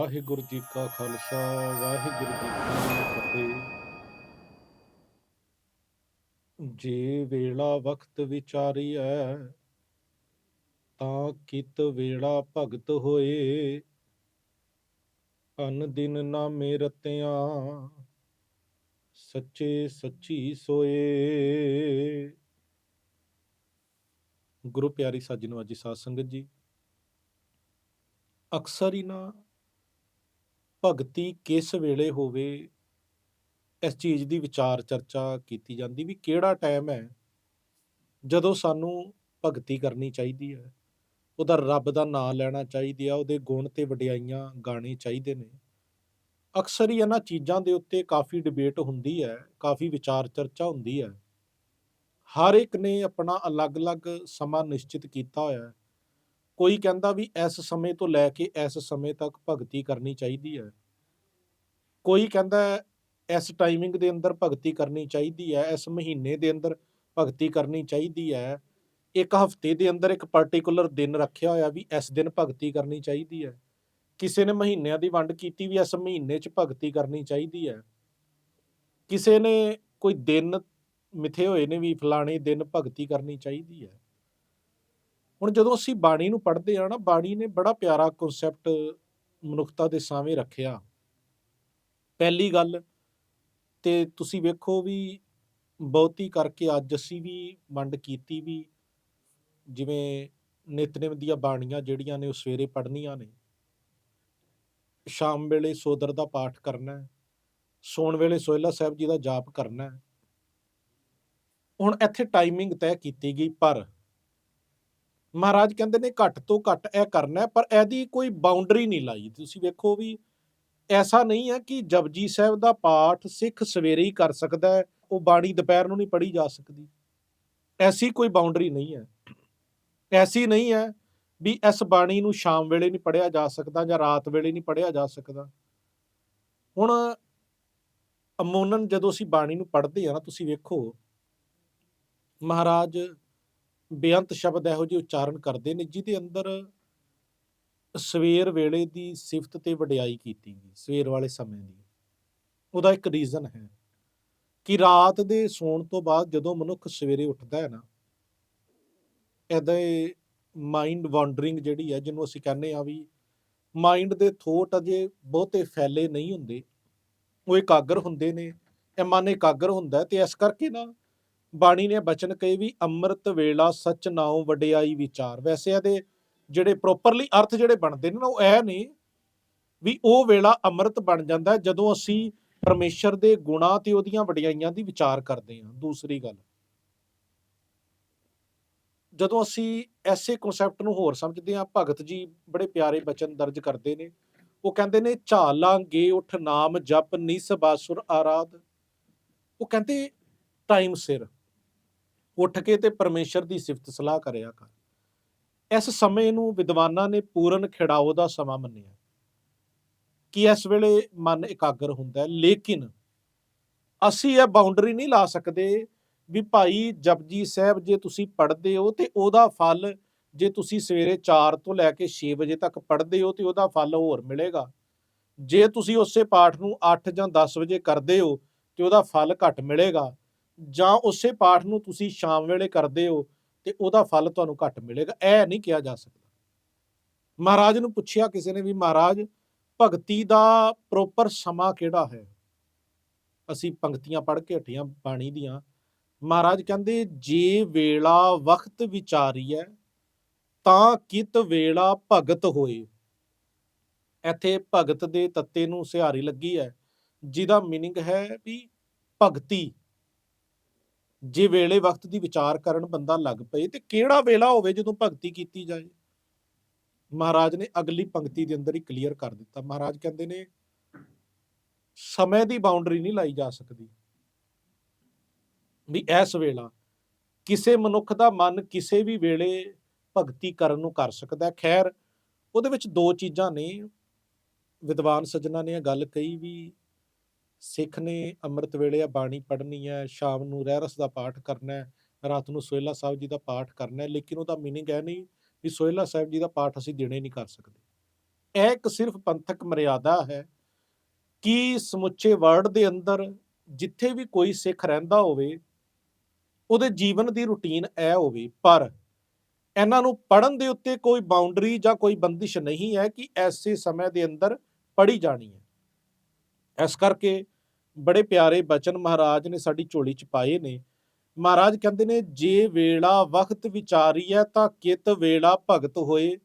ਵਾਹਿਗੁਰੂ ਜੀ ਕਾ ਖਾਲਸਾ, ਵਾਹਿਗੁਰੂ ਜੀ ਕੀ ਫਤਿਹ। ਜੇ ਵੇਲਾ ਵਕਤ ਵਿਚਾਰੀਐ, ਤਾਂ ਕਿਤ ਵੇਲਾ ਭਗਤ ਹੋਏ। ਅਨ ਦਿਨ ਨਾ ਰਤਿਆਂ ਸੱਚੇ ਸੱਚੀ ਸੋਏ। ਗੁਰੂ ਪਿਆਰੀ ਸਾਜੀ ਨਵਾਜੀ ਸਾਧ ਸੰਗਤ ਜੀ, ਅਕਸਰ ਹੀ ਨਾ ਭਗਤੀ ਕਿਸ ਵੇਲੇ ਹੋਵੇ? ਇਸ ਚੀਜ਼ ਦੀ ਵਿਚਾਰ ਚਰਚਾ ਕੀਤੀ ਜਾਂਦੀ ਵੀ ਕਿਹੜਾ ਟਾਈਮ ਹੈ ਜਦੋਂ ਸਾਨੂੰ ਭਗਤੀ ਕਰਨੀ ਚਾਹੀਦੀ ਹੈ? ਉਹਦਾ ਰੱਬ ਦਾ ਨਾਮ ਲੈਣਾ ਚਾਹੀਦੀ ਆ, ਉਹਦੇ ਗੁਣ ਤੇ ਵਡਿਆਈਆਂ ਗਾਣੇ ਚਾਹੀਦੇ ਨੇ। ਅਕਸਰ ਹੀ ਇਹਨਾਂ ਚੀਜ਼ਾਂ ਦੇ ਉੱਤੇ ਕਾਫੀ ਡਿਬੇਟ ਹੁੰਦੀ ਹੈ, ਕਾਫੀ ਵਿਚਾਰ ਚਰਚਾ ਹੁੰਦੀ ਹੈ। ਹਰ ਇੱਕ ਨੇ ਆਪਣਾ ਅਲੱਗ-ਅਲੱਗ ਸਮਾਂ ਨਿਸ਼ਚਿਤ ਕੀਤਾ ਹੋਇਆ ਹੈ। ਕੋਈ ਕਹਿੰਦਾ ਵੀ ਇਸ ਸਮੇਂ ਤੋਂ ਲੈ ਕੇ ਇਸ ਸਮੇਂ ਤੱਕ ਭਗਤੀ ਕਰਨੀ ਚਾਹੀਦੀ ਹੈ। ਕੋਈ ਕਹਿੰਦਾ ਇਸ ਟਾਈਮਿੰਗ ਦੇ ਅੰਦਰ ਭਗਤੀ ਕਰਨੀ ਚਾਹੀਦੀ ਹੈ, ਇਸ ਮਹੀਨੇ ਦੇ ਅੰਦਰ ਭਗਤੀ ਕਰਨੀ ਚਾਹੀਦੀ ਹੈ, ਇੱਕ ਹਫ਼ਤੇ ਦੇ ਅੰਦਰ ਇੱਕ ਪਾਰਟਿਕੂਲਰ ਦਿਨ ਰੱਖਿਆ ਹੋਇਆ ਵੀ ਇਸ ਦਿਨ ਭਗਤੀ ਕਰਨੀ ਚਾਹੀਦੀ ਹੈ। ਕਿਸੇ ਨੇ ਮਹੀਨਿਆਂ ਦੀ ਵੰਡ ਕੀਤੀ ਵੀ ਇਸ ਮਹੀਨੇ 'ਚ ਭਗਤੀ ਕਰਨੀ ਚਾਹੀਦੀ ਹੈ। ਕਿਸੇ ਨੇ ਕੋਈ ਦਿਨ ਮਿਥੇ ਹੋਏ ਨੇ ਵੀ ਫਲਾਣੇ ਦਿਨ ਭਗਤੀ ਕਰਨੀ ਚਾਹੀਦੀ ਹੈ। ਹੁਣ ਜਦੋਂ ਅਸੀਂ ਬਾਣੀ ਨੂੰ ਪੜ੍ਹਦੇ ਆ ਨਾ, ਬਾਣੀ ਨੇ ਬੜਾ ਪਿਆਰਾ ਕਨਸੈਪਟ ਮਨੁੱਖਤਾ ਦੇ ਸਾਹਮਣੇ ਰੱਖਿਆ। ਪਹਿਲੀ ਗੱਲ ਤੇ ਤੁਸੀਂ ਵੇਖੋ ਵੀ ਬਹੁਤੀ ਕਰਕੇ ਅੱਜ ਅਸੀਂ ਵੀ ਵੰਡ ਕੀਤੀ ਵੀ ਜਿਵੇਂ ਨਿਤਨੇਮ ਦੀਆਂ ਬਾਣੀਆਂ ਜਿਹੜੀਆਂ ਨੇ ਉਹ ਸਵੇਰੇ ਪੜ੍ਹਨੀਆਂ ਨੇ। ਸ਼ਾਮ ਵੇਲੇ ਸੋਦਰ ਦਾ ਪਾਠ ਕਰਨਾ ਹੈ ਸੌਣ ਵੇਲੇ ਸੋਹਿਲਾ ਸਾਹਿਬ ਜੀ ਦਾ ਜਾਪ ਕਰਨਾ। ਹੈ ਹੁਣ ਇੱਥੇ ਟਾਈਮਿੰਗ ਤੈਅ ਕੀਤੀ ਗਈ ਪਰ ਮਹਾਰਾਜ ਕਹਿੰਦੇ ਨੇ ਘੱਟ ਤੋਂ ਘੱਟ ਇਹ ਕਰਨਾ ਪਰ ਇਹਦੀ ਕੋਈ ਬਾਉਂਡਰੀ ਨਹੀਂ ਲਾਈ। ਤੁਸੀਂ ਵੇਖੋ ਵੀ ਐਸਾ ਨਹੀਂ ਹੈ ਕਿ ਜਪਜੀ ਸਾਹਿਬ ਦਾ ਪਾਠ ਸਿੱਖ ਸਵੇਰੇ ਹੀ ਕਰ ਸਕਦਾ ਹੈ, ਉਹ ਬਾਣੀ ਦੁਪਹਿਰ ਨੂੰ ਨਹੀਂ ਪੜ੍ਹੀ ਜਾ ਸਕਦੀ। ਐਸੀ ਕੋਈ ਬਾਉਂਡਰੀ ਨਹੀਂ ਹੈ। ਐਸੀ ਨਹੀਂ ਹੈ ਵੀ ਇਸ ਬਾਣੀ ਨੂੰ ਸ਼ਾਮ ਵੇਲੇ ਨਹੀਂ ਪੜ੍ਹਿਆ ਜਾ ਸਕਦਾ ਜਾਂ ਰਾਤ ਵੇਲੇ ਨਹੀਂ ਪੜ੍ਹਿਆ ਜਾ ਸਕਦਾ। ਹੁਣ ਅਮੋਨਨ ਜਦੋਂ ਅਸੀਂ ਬਾਣੀ ਨੂੰ ਪੜ੍ਹਦੇ ਆ ਨਾ, ਤੁਸੀਂ ਵੇਖੋ, ਮਹਾਰਾਜ ਬੇਅੰਤ ਸ਼ਬਦ ਇਹੋ ਜਿਹੇ ਉਚਾਰਨ ਕਰਦੇ ਨੇ, ਜਿਹਦੇ ਅੰਦਰ ਸਵੇਰ ਵੇਲੇ ਦੀ ਸਿਫਤ ਤੇ ਵਡਿਆਈ ਕੀਤੀ ਗਈ, ਸਵੇਰ ਵਾਲੇ ਸਮੇਂ ਦੀ। ਉਹਦਾ ਇੱਕ ਰੀਜ਼ਨ ਹੈ ਕਿ ਰਾਤ ਦੇ ਸੌਣ ਤੋਂ ਬਾਅਦ ਜਦੋਂ ਮਨੁੱਖ ਸਵੇਰੇ ਉੱਠਦਾ ਹੈ ਨਾ, ਇਹਦੇ ਮਾਈਂਡ ਵਾਂਡਰਿੰਗ ਜਿਹੜੀ ਹੈ, ਜਿਹਨੂੰ ਅਸੀਂ ਕਹਿੰਦੇ ਆ ਵੀ ਮਾਈਂਡ ਦੇ ਥੋਟ ਅਜੇ ਬਹੁਤੇ ਫੈਲੇ ਨਹੀਂ ਹੁੰਦੇ, ਉਹ ਇਕਾਗਰ ਹੁੰਦੇ ਨੇ, ਇਹ ਮਨ ਇਕਾਗਰ ਹੁੰਦਾ ਹੈ ਤੇ ਇਸ ਕਰਕੇ ਨਾ ਬਾਣੀ ਨੇ ਬਚਨ ਕਹੇ ਵੀ ਅੰਮ੍ਰਿਤ ਵੇਲਾ ਸਚ ਨਾਉ ਵਡਿਆਈ ਵਿਚਾਰ। ਵੈਸੇ ਇਹਦੇ ਜਿਹੜੇ ਪ੍ਰੋਪਰਲੀ ਅਰਥ ਜਿਹੜੇ ਬਣਦੇ ਨੇ ਨਾ, ਉਹ ਇਹ ਨੇ ਵੀ ਉਹ ਵੇਲਾ ਅੰਮ੍ਰਿਤ ਬਣ ਜਾਂਦਾ ਜਦੋਂ ਅਸੀਂ ਪਰਮੇਸ਼ਰ ਦੇ ਗੁਣਾ ਤੇ ਉਹਦੀਆਂ ਵਡਿਆਈਆਂ ਦੀ ਵਿਚਾਰ ਕਰਦੇ ਹਾਂ। ਦੂਸਰੀ ਗੱਲ, ਜਦੋਂ ਅਸੀਂ ਐਸੇ ਕਨਸੈਪਟ ਨੂੰ ਹੋਰ ਸਮਝਦੇ ਹਾਂ, ਭਗਤ ਜੀ ਬੜੇ ਪਿਆਰੇ ਬਚਨ ਦਰਜ ਕਰਦੇ ਨੇ। ਉਹ ਕਹਿੰਦੇ ਨੇ, ਝਾਲਾਂਗੇ ਉਠ ਨਾਮ ਜਪ ਨਿਸ ਬਾਸੁਰ ਆਰਾਧ। ਉਹ ਕਹਿੰਦੇ ਟਾਈਮ ਸਿਰ। ਉੱਠ ਕੇ ਤੇ ਪਰਮੇਸ਼ਰ ਦੀ ਸਿਫਤ ਸਲਾਹ ਕਰਿਆ ਕਰ। ਇਸ ਸਮੇਂ ਨੂੰ ਵਿਦਵਾਨਾਂ ਨੇ ਪੂਰਨ ਖਿੜਾਓ ਦਾ ਸਮਾਂ ਮੰਨਿਆ। ਕਿ ਇਸ ਵੇਲੇ ਮਨ ਇਕਾਗਰ ਹੁੰਦਾ ਹੈ? ਲੇਕਿਨ ਅਸੀਂ ਇਹ ਬਾਉਂਡਰੀ ਨਹੀਂ ਲਾ ਸਕਦੇ ਵੀ ਭਾਈ ਜਪਜੀ ਸਾਹਿਬ ਜੇ ਤੁਸੀਂ ਪੜ੍ਹਦੇ ਹੋ ਤੇ ਉਹਦਾ ਫਲ ਜੇ ਤੁਸੀਂ ਸਵੇਰੇ 4 ਤੋਂ ਲੈ ਕੇ 6 ਵਜੇ ਤੱਕ ਪੜ੍ਹਦੇ ਹੋ ਤੇ ਉਹਦਾ ਫਲ ਹੋਰ ਮਿਲੇਗਾ। ਜੇ ਤੁਸੀਂ ਉਸੇ ਪਾਠ ਨੂੰ 8 ਜਾਂ 10 ਵਜੇ ਕਰਦੇ ਹੋ ਤੇ ਉਹਦਾ ਫਲ ਘੱਟ ਮਿਲੇਗਾ। ਜਾਂ ਉਸੇ ਪਾਠ ਨੂੰ ਤੁਸੀਂ ਸ਼ਾਮ ਵੇਲੇ ਕਰਦੇ ਹੋ ਤੇ ਉਹਦਾ ਫਲ ਤੁਹਾਨੂੰ ਘੱਟ ਮਿਲੇਗਾ। ਇਹ ਨਹੀਂ ਕਿਹਾ ਜਾ ਸਕਦਾ। ਮਹਾਰਾਜ ਨੂੰ ਪੁੱਛਿਆ ਕਿਸੇ ਨੇ ਵੀ, ਮਹਾਰਾਜ, ਭਗਤੀ ਦਾ ਪ੍ਰੋਪਰ ਸਮਾਂ ਕਿਹੜਾ ਹੈ? ਅਸੀਂ ਪੰਕਤੀਆਂ ਪੜ੍ਹ ਕੇ ਹਟੀਆਂ ਬਾਣੀ ਦੀਆਂ। ਮਹਾਰਾਜ ਕਹਿੰਦੇ, ਜੇ ਵੇਲਾ ਵਕਤ ਵਿਚਾਰੀਐ, ਤਾਂ ਕਿਤ ਵੇਲਾ ਭਗਤ ਹੋਏ? ਇੱਥੇ ਭਗਤ ਦੇ ਤੱਤੇ ਨੂੰ ਸਿਹਾਰੀ ਲੱਗੀ ਹੈ, ਜਿਹਦਾ ਮੀਨਿੰਗ ਹੈ ਵੀ ਭਗਤੀ। ਜੇ ਵੇਲੇ ਵਕਤ ਦੀ ਵਿਚਾਰ ਕਰਨ ਬੰਦਾ ਲੱਗ ਪਏ ਤੇ ਕਿਹੜਾ ਵੇਲਾ ਹੋਵੇ ਜਦੋਂ ਭਗਤੀ ਕੀਤੀ ਜਾਏ? ਮਹਾਰਾਜ ਨੇ ਅਗਲੀ ਪੰਕਤੀ ਦੇ ਅੰਦਰ ਹੀ ਕਲੀਅਰ ਕਰ ਦਿੱਤਾ। ਮਹਾਰਾਜ ਕਹਿੰਦੇ ਨੇ, ਸਮੇਂ ਦੀ ਬਾਉਂਡਰੀ ਨਹੀਂ ਲਾਈ ਜਾ ਸਕਦੀ। ਵੀ ਇਸ ਵੇਲਾ ਕਿਸੇ ਮਨੁੱਖ ਦਾ ਮਨ ਕਿਸੇ ਵੀ ਵੇਲੇ ਭਗਤੀ ਕਰਨ ਨੂੰ ਕਰ ਸਕਦਾ ਖੈਰ, ਉਹਦੇ ਵਿੱਚ ਦੋ ਚੀਜ਼ਾਂ ਨੇ। ਵਿਦਵਾਨ ਸੱਜਣਾ ਨੇ ਇਹ ਗੱਲ ਕਹੀ ਵੀ ਸਿੱਖ ਨੇ ਅੰਮ੍ਰਿਤ ਵੇਲੇ ਆ ਬਾਣੀ ਪੜ੍ਹਨੀ ਹੈ, ਸ਼ਾਮ ਨੂੰ ਰਹਿਰਸ ਦਾ ਪਾਠ ਕਰਨਾ ਹੈ, ਰਾਤ ਨੂੰ ਸੋਹਿਲਾ ਸਾਹਿਬ ਜੀ ਦਾ ਪਾਠ ਕਰਨਾ ਹੈ, ਲੇਕਿਨ ਉਹਦਾ ਮੀਨਿੰਗ ਇਹ ਨਹੀਂ ਵੀ ਸੋਹਿਲਾ ਸਾਹਿਬ ਜੀ ਦਾ ਪਾਠ ਅਸੀਂ ਦਿਨੇ ਨਹੀਂ ਕਰ ਸਕਦੇ। ਇਹ ਇੱਕ ਸਿਰਫ ਪੰਥਕ ਮਰਿਆਦਾ ਹੈ ਕਿ ਸਮੁੱਚੇ ਵਰਲਡ ਦੇ ਅੰਦਰ ਜਿੱਥੇ ਵੀ ਕੋਈ ਸਿੱਖ ਰਹਿੰਦਾ ਹੋਵੇ, ਉਹਦੇ ਜੀਵਨ ਦੀ ਰੁਟੀਨ ਇਹ ਹੋਵੇ, ਪਰ ਇਹਨਾਂ ਨੂੰ ਪੜਨ ਦੇ ਉੱਤੇ ਕੋਈ ਬਾਉਂਡਰੀ ਜਾਂ ਕੋਈ ਬੰਦਿਸ਼ ਨਹੀਂ ਹੈ ਕਿ ਐਸੇ ਸਮੇਂ ਦੇ ਅੰਦਰ ਪੜੀ ਜਾਣੀ ਹੈ। ਇਸ ਕਰਕੇ ਬੜੇ ਪਿਆਰੇ ਬਚਨ ਮਹਾਰਾਜ ਨੇ ਸਾਡੀ ਝੋਲੀ ਚ ਪਾਏ ਨੇ। ਮਹਾਰਾਜ ਕਹਿੰਦੇ ਨੇ, ਜੇ ਵੇਲਾ ਵਕਤ ਵਿਚਾਰੀਐ ਤਾਂ ਕਿਤ ਵੇਲਾ ਭਗਤ ਹੋਏ।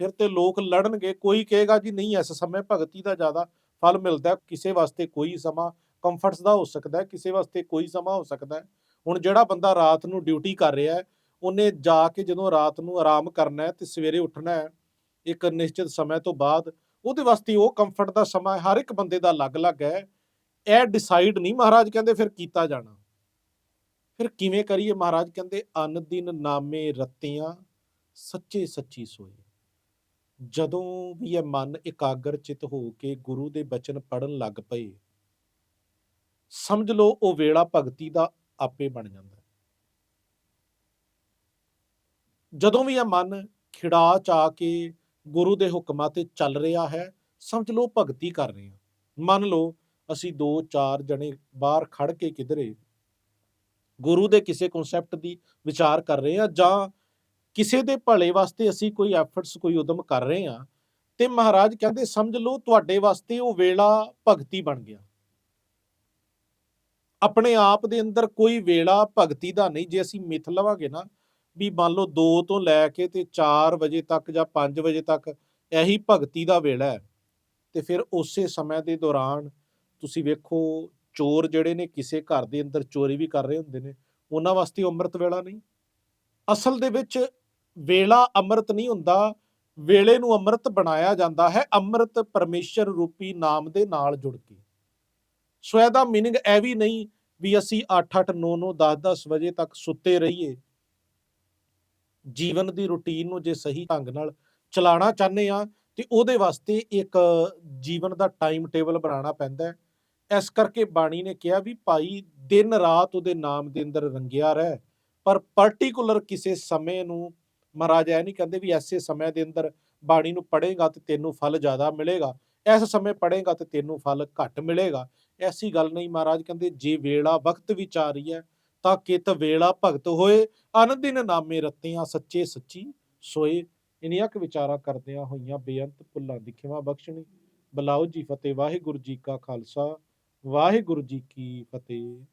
ਫਿਰ ਤੇ ਲੋਕ ਲੜਨਗੇ, ਕੋਈ ਕਹੇਗਾ ਜੀ ਨਹੀਂ, ਇਸ ਸਮੇਂ ਭਗਤੀ ਦਾ ਜ਼ਿਆਦਾ ਫਲ ਮਿਲਦਾ ਕਿਸੇ ਵਾਸਤੇ ਕੋਈ ਸਮਾਂ ਕੰਫਰਟਸ ਦਾ ਹੋ ਸਕਦਾ ਕਿਸੇ ਵਾਸਤੇ ਕੋਈ ਸਮਾਂ ਹੋ ਸਕਦਾ ਹੁਣ ਜਿਹੜਾ ਬੰਦਾ ਰਾਤ ਨੂੰ ਡਿਊਟੀ ਕਰ ਰਿਹਾ ਹੈ, ਉਹਨੇ ਜਾ ਕੇ ਜਦੋਂ ਰਾਤ ਨੂੰ ਆਰਾਮ ਕਰਨਾ ਹੈ ਤੇ ਸਵੇਰੇ ਉੱਠਣਾ ਹੈ, ਇੱਕ ਨਿਸ਼ਚਿਤ ਸਮੇਂ ਤੋਂ ਬਾਅਦ, ਉਹਦੇ ਵਾਸਤੇ ਉਹ ਕੰਫਰਟ ਦਾ ਸਮਾਂ ਹਰ ਇੱਕ ਬੰਦੇ ਦਾ ਅਲੱਗ-ਅਲੱਗ ਹੈ। ਇਹ ਡਿਸਾਈਡ ਨਹੀਂ ਮਹਾਰਾਜ ਕਹਿੰਦੇ ਫਿਰ ਕੀਤਾ ਜਾਣਾ। ਫਿਰ ਕਿਵੇਂ ਕਰੀਏ? ਮਹਾਰਾਜ ਕਹਿੰਦੇ, ਅਨ ਦਿਨ ਨਾਮੇ ਰਤੀਆਂ, ਸੱਚੇ ਸੱਚੀ ਸੋਏ। ਜਦੋਂ ਵੀ ਇਹ ਮਨ ਇਕਾਗਰ ਚਿਤ ਹੋ ਕੇ ਗੁਰੂ ਦੇ ਬਚਨ ਪੜਨ ਲੱਗ ਪਏ, ਸਮਝ ਲਓ ਉਹ ਵੇਲਾ ਭਗਤੀ ਦਾ ਆਪੇ ਬਣ ਜਾਂਦਾ। ਜਦੋਂ ਵੀ ਇਹ ਮਨ ਖਿੜਾ ਚ ਆ ਕੇ ਗੁਰੂ ਦੇ ਹੁਕਮਾਂ ਤੇ ਚੱਲ ਰਿਹਾ ਹੈ, ਸਮਝ ਲਓ ਭਗਤੀ ਕਰ ਰਹੇ ਹਾਂ। ਮੰਨ ਲਓ ਅਸੀਂ ਦੋ ਚਾਰ ਜਣੇ ਬਾਹਰ ਖੜ ਕੇ ਕਿਧਰੇ ਗੁਰੂ ਦੇ ਕਿਸੇ ਕਨਸੈਪਟ ਦੀ ਵਿਚਾਰ ਕਰ ਰਹੇ ਹਾਂ ਜਾਂ ਕਿਸੇ ਦੇ ਭਲੇ ਵਾਸਤੇ ਅਸੀਂ ਕੋਈ ਐਫਰਟਸ ਕੋਈ ਉਦਮ ਕਰ ਰਹੇ ਹਾਂ, ਤੇ ਮਹਾਰਾਜ ਕਹਿੰਦੇ, ਸਮਝ ਲਓ, ਤੁਹਾਡੇ ਵਾਸਤੇ ਉਹ ਵੇਲਾ ਭਗਤੀ ਬਣ ਗਿਆ। ਆਪਣੇ ਆਪ ਦੇ ਅੰਦਰ ਕੋਈ ਵੇਲਾ ਭਗਤੀ ਦਾ ਨਹੀਂ, ਜੇ ਅਸੀਂ ਮਿਥ ਲਵਾਂਗੇ ਨਾ, ਵੀ ਮੰਨ ਲਓ 2 ਤੋਂ ਲੈ ਕੇ ਤੇ 4 ਵਜੇ ਤੱਕ ਜਾਂ 5 ਵਜੇ ਤੱਕ ਇਹੀ ਭਗਤੀ ਦਾ ਵੇਲਾ ਹੈ, ਤੇ ਫਿਰ ਉਸੇ ਸਮੇਂ ਦੇ ਦੌਰਾਨ ਤੁਸੀਂ ਵੇਖੋ, ਚੋਰ ਜਿਹੜੇ ਨੇ ਕਿਸੇ ਘਰ ਦੇ ਅੰਦਰ ਚੋਰੀ ਵੀ ਕਰ ਰਹੇ ਹੁੰਦੇ ਨੇ, ਉਹਨਾਂ ਵਾਸਤੇ ਅੰਮ੍ਰਿਤ ਵੇਲਾ ਨਹੀਂ। ਅਸਲ ਦੇ ਵਿੱਚ ਵੇਲਾ ਅੰਮ੍ਰਿਤ ਨਹੀਂ ਹੁੰਦਾ, ਵੇਲੇ ਨੂੰ ਅੰਮ੍ਰਿਤ ਬਣਾਇਆ ਜਾਂਦਾ ਹੈ, ਅੰਮ੍ਰਿਤ ਪਰਮੇਸ਼ਰ ਰੂਪੀ ਨਾਮ ਦੇ ਨਾਲ ਜੁੜ ਕੇ। ਸੋ ਇਹਦਾ ਮੀਨਿੰਗ ਇਹ ਵੀ ਨਹੀਂ ਵੀ ਅਸੀਂ 8-8 9-9 10-10 ਵਜੇ ਤੱਕ ਸੁੱਤੇ ਰਹੀਏ। ਜੀਵਨ ਦੀ ਰੁਟੀਨ ਨੂੰ ਜੇ ਸਹੀ ਢੰਗ ਨਾਲ ਚਲਾਉਣਾ ਚਾਹੁੰਦੇ ਆ ਤੇ ਉਹਦੇ ਵਾਸਤੇ ਇੱਕ ਜੀਵਨ ਦਾ ਟਾਈਮ ਟੇਬਲ ਬਣਾਉਣਾ ਪੈਂਦਾ ਹੈ। ਇਸ ਕਰਕੇ ਬਾਣੀ ਨੇ ਕਿਹਾ ਵੀ ਭਾਈ, ਦਿਨ ਰਾਤ ਉਹਦੇ ਨਾਮ ਦੇ ਅੰਦਰ ਰੰਗਿਆ ਰਹਿ। ਪਰ ਪਾਰਟਿਕੂਲਰ ਕਿਸੇ ਸਮੇਂ ਨੂੰ ਮਹਾਰਾਜ ਇਹ ਨਹੀਂ ਕਹਿੰਦੇ ਵੀ ਐਸੇ ਸਮੇਂ ਦੇ ਅੰਦਰ ਬਾਣੀ ਨੂੰ ਪੜ੍ਹੇਗਾ ਤੇ ਤੈਨੂੰ ਫਲ ਜ਼ਿਆਦਾ ਮਿਲੇਗਾ। ਇਸ ਸਮੇਂ ਪੜ੍ਹੇਗਾ ਤੇ ਤੈਨੂੰ ਫਲ ਘੱਟ ਮਿਲੇਗਾ। ਐਸੀ ਗੱਲ ਨਹੀਂ ਮਹਾਰਾਜ ਕਹਿੰਦੇ, ਜੇ ਵੇਲਾ ਵਕਤ ਵਿਚਾਰੀ ਹੈ, ਤਾਂ ਕਿਤ ਵੇਲਾ ਭਗਤ ਹੋਏ। ਅਨੰਦਿਨ ਨਾਮੇ ਰਤੀਆਂ ਸੱਚੇ ਸੱਚੀ ਸੋਏ। ਇਨੀਆਂ ਕੁ ਵਿਚਾਰਾਂ ਕਰਦਿਆਂ ਹੋਈਆਂ ਬੇਅੰਤ ਭੁੱਲਾਂ ਦੀ ਖਿਮਾ ਬਖਸ਼ਣੀ। ਬਲਾਓ ਜੀ ਫਤਿਹ, ਵਾਹਿਗੁਰੂ ਜੀ ਕਾ ਖਾਲਸਾ। ਵਾਹਿਗੁਰੂ ਜੀ ਕੀ ਫਤਿਹ।